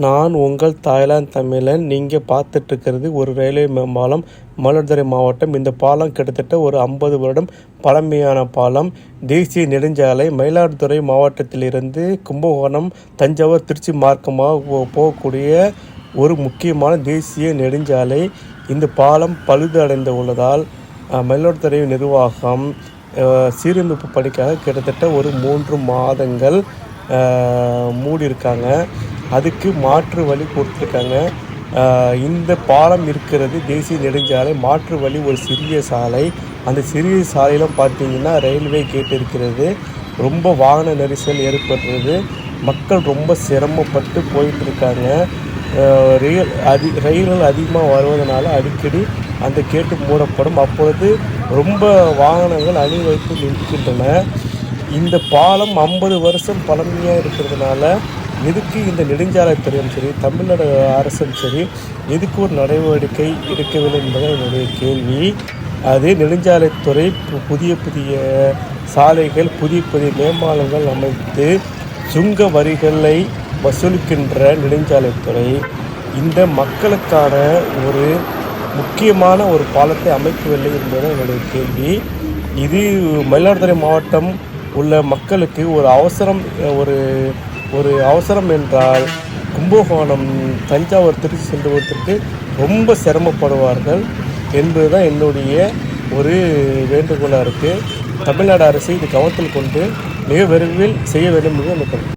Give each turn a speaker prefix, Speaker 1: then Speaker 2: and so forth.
Speaker 1: நான் உங்கள் தாய்லாந்து தமிழன் நீங்கள் பார்த்துட்ருக்கிறது ஒரு ரயில்வே மேம்பாலம் மயிலாடுதுறை மாவட்டம். இந்த பாலம் கிட்டத்தட்ட ஒரு ஐம்பது வருடம் பழமையான பாலம். தேசிய நெடுஞ்சாலை மயிலாடுதுறை மாவட்டத்திலிருந்து கும்பகோணம் தஞ்சாவூர் திருச்சி மார்க்கமாக போகக்கூடிய ஒரு முக்கியமான தேசிய நெடுஞ்சாலை. இந்த பாலம் பழுது அடைந்து உள்ளதால் மயிலாடுதுறை நிர்வாகம் சீரமைப்பு பணிக்காக கிட்டத்தட்ட ஒரு மூன்று மாதங்கள் மூடியிருக்காங்க. அதுக்கு மாற்று வழி கொடுத்துருக்காங்க. இந்த பாலம் இருக்கிறது தேசிய நெடுஞ்சாலை மாற்று வழி ஒரு சிறிய சாலை. அந்த சிறிய சாலையிலும் பார்த்தீங்கன்னா ரயில்வே கேட் இருக்கிறது. ரொம்ப வாகன நெரிசல் ஏற்படுறது மக்கள் ரொம்ப சிரமப்பட்டு போயிட்டுருக்காங்க. ரயில் அதி ரயில்கள் அதிகமாக வருவதனால அடிக்கடி அந்த கேட்டு மூடப்படும். அப்பொழுது ரொம்ப வாகனங்கள் அணிவகுத்து நிற்கின்றன. இந்த பாலம் ஐம்பது வருஷம் பழமையாக இருக்கிறதுனால எதுக்கு இந்த நெடுஞ்சாலைத்துறையும் சரி தமிழ்நாடு அரசும் சரி எதுக்கு ஒரு நடவடிக்கை எடுக்கவில்லை என்பது என்னுடைய கேள்வி. அது நெடுஞ்சாலைத்துறை புதிய புதிய சாலைகள் புதிய புதிய மேம்பாலங்கள் அமைத்து சுங்க வரிகளை வசூலிக்கின்ற நெடுஞ்சாலைத்துறை இந்த மக்களுக்கான ஒரு முக்கியமான ஒரு பாலத்தை அமைக்கவில்லை என்பது என்னுடைய கேள்வி. இது மயிலாடுதுறை மாவட்டம் உள்ள மக்களுக்கு ஒரு அவசரம் ஒரு ஒரு அவசரம் என்றால் கும்பகோணம் தஞ்சாவூர் திருச்சி செல்வதற்கு ரொம்ப சிரமப்படுவார்கள் என்பதுதான் என்னுடைய ஒரு வேண்டுகோளாக இருக்குது தமிழ்நாடு அரசு இது கவனத்தில் கொண்டு மிக விரைவில் செய்ய வேண்டும் என்று எனக்கு